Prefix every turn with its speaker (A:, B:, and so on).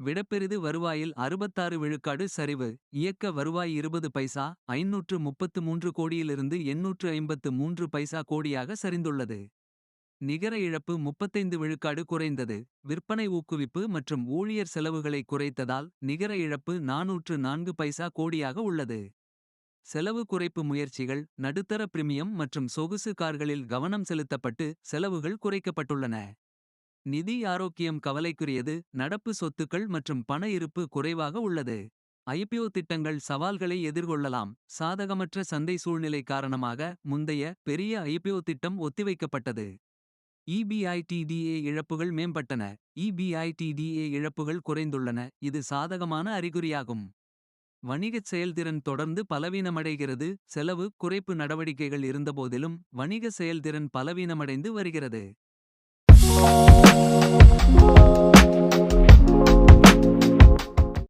A: விடப்பெரிது வருவாயில் 66 விழுக்காடு சரிவு. இயக்க வருவாய் 20 பைசா 533 கோடியிலிருந்து 853 பைசா கோடியாக சரிந்துள்ளது. நிகர இழப்பு 35 விழுக்காடு குறைந்தது. விற்பனை ஊக்குவிப்பு மற்றும் ஊழியர் செலவுகளை குறைத்ததால். நிகர இழப்பு 404 பைசா கோடியாக உள்ளது. செலவு குறைப்பு முயற்சிகள் நடுத்தர பிரிமியம் மற்றும் சொகுசு கார்களில் கவனம் செலுத்தப்பட்டு. செலவுகள் குறைக்கப்பட்டுள்ளன. நிதி ஆரோக்கியம் கவலைக்குரியது நடப்பு சொத்துக்கள் மற்றும் பண இருப்பு குறைவாக உள்ளது. ஐபிஓ திட்டங்கள் சவால்களை எதிர்கொள்ளலாம். சாதகமற்ற சந்தை சூழ்நிலை காரணமாக. முந்தைய பெரிய ஐபிஓ திட்டம் ஒத்திவைக்கப்பட்டது. இபிஐடிடிஏ இழப்புகள் மேம்பட்டன. இபிஐடிடிஏ இழப்புகள் குறைந்துள்ளன. இது சாதகமான அறிகுறியாகும். வணிகச் செயல்திறன் தொடர்ந்து பலவீனமடைகிறது. செலவு குறைப்பு நடவடிக்கைகள் இருந்தபோதிலும். வணிக செயல்திறன் பலவீனமடைந்து வருகிறது. Música